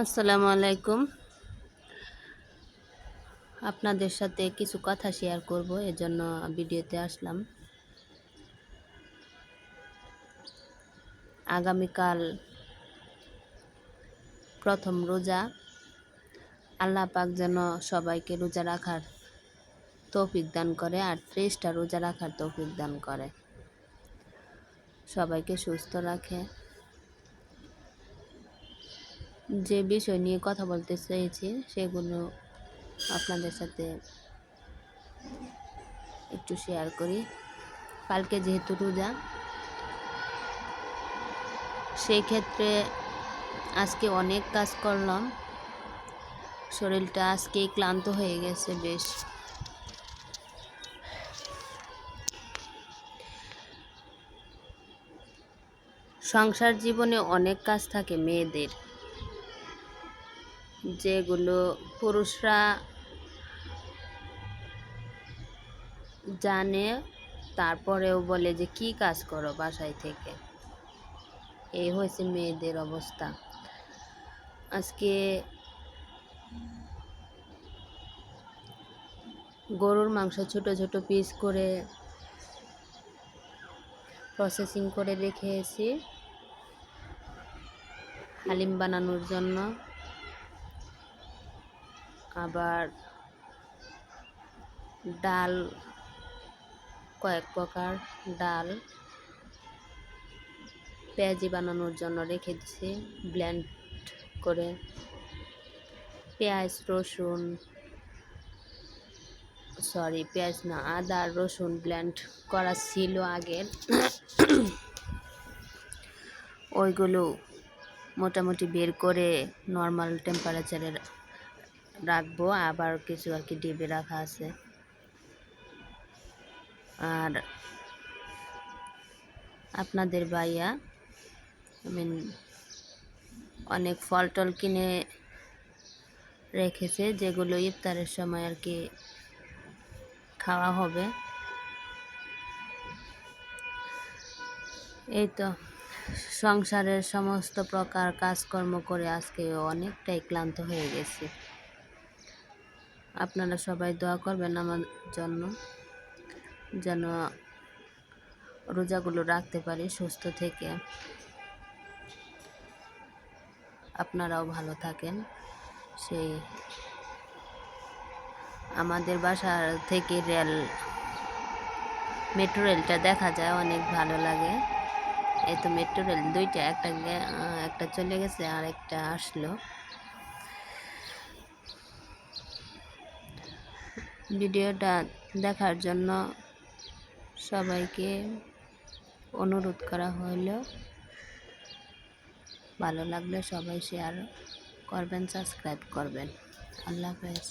আসসালামু আলাইকুম। আপনাদের সাথে কিছু কথা শেয়ার করব, এজন্য ভিডিওতে আসলাম। আগামীকাল প্রথম রোজা। আল্লাহ পাক যেন সবাইকে রোজা রাখার তৌফিক দান করে আর ত্রিশটা রোজা রাখার তৌফিক দান করে। সবাইকে সুস্থ রাখে। যে বিষয় নিয়ে কথা বলতে চেয়েছি, সেগুলো আপনাদের সাথে একটু শেয়ার করি। কালকে যেহেতু রোজা সেই ক্ষেত্রে আজকে অনেক কাজ করলাম। শরীরটা আজকেই ক্লান্ত হয়ে গেছে বেশ। সংসার জীবনে অনেক কাজ থাকে মেয়েদের। যেগুলো পুরুষরা জানে, তারপরেও বলে যে, কি কাজ করো বাসায় থেকে? এই হয়েছে মেয়েদের অবস্থা। আজকে গরুর মাংস ছোট ছোট পিস করে প্রসেসিং করে রেখেছি। হালিম বানানোর জন্য। আবার ডাল, কয়েক প্রকার ডাল পেঁয়াজি বানানোর জন্য রেখে দিচ্ছি ব্লেন্ড করে। পেঁয়াজ, রসুন সরি পেঁয়াজ না, আদা, রসুন ব্লেন্ড করা ছিল আগের। ওইগুলো মোটামুটি বের করে নর্মাল টেম্পারেচারে রাখব, আবার কিছু আর কি ডিবে রাখা আছে। আর আপনাদের ভাইয়া মিন অনেক ফল টল কিনে রেখেছে, যেগুলো ইফতারের সময় আর কি খাওয়া হবে। এই তো, সংসারের সমস্ত প্রকার কাজকর্ম করে আজকে অনেকটাই ক্লান্ত হয়ে গেছি। আপনারা সবাই দোয়া করবেন আমার জন্য, যেন রোজাগুলো রাখতে পারি সুস্থ থেকে। আপনারাও ভালো থাকেন। সেই আমাদের বাসা থেকে রেল, মেট্রো রেলটা দেখা যায়, অনেক ভালো লাগে। এই তো মেট্রো রেল দুইটা, একটা একটা চলে গেছে আর একটা আসলো। ভিডিওটা দেখার জন্য সবাইকে অনুরোধ করা হইল। ভালো লাগলে সবাই শেয়ার করবেন সাবস্ক্রাইব করবেন। আল্লাহ হাফেজ।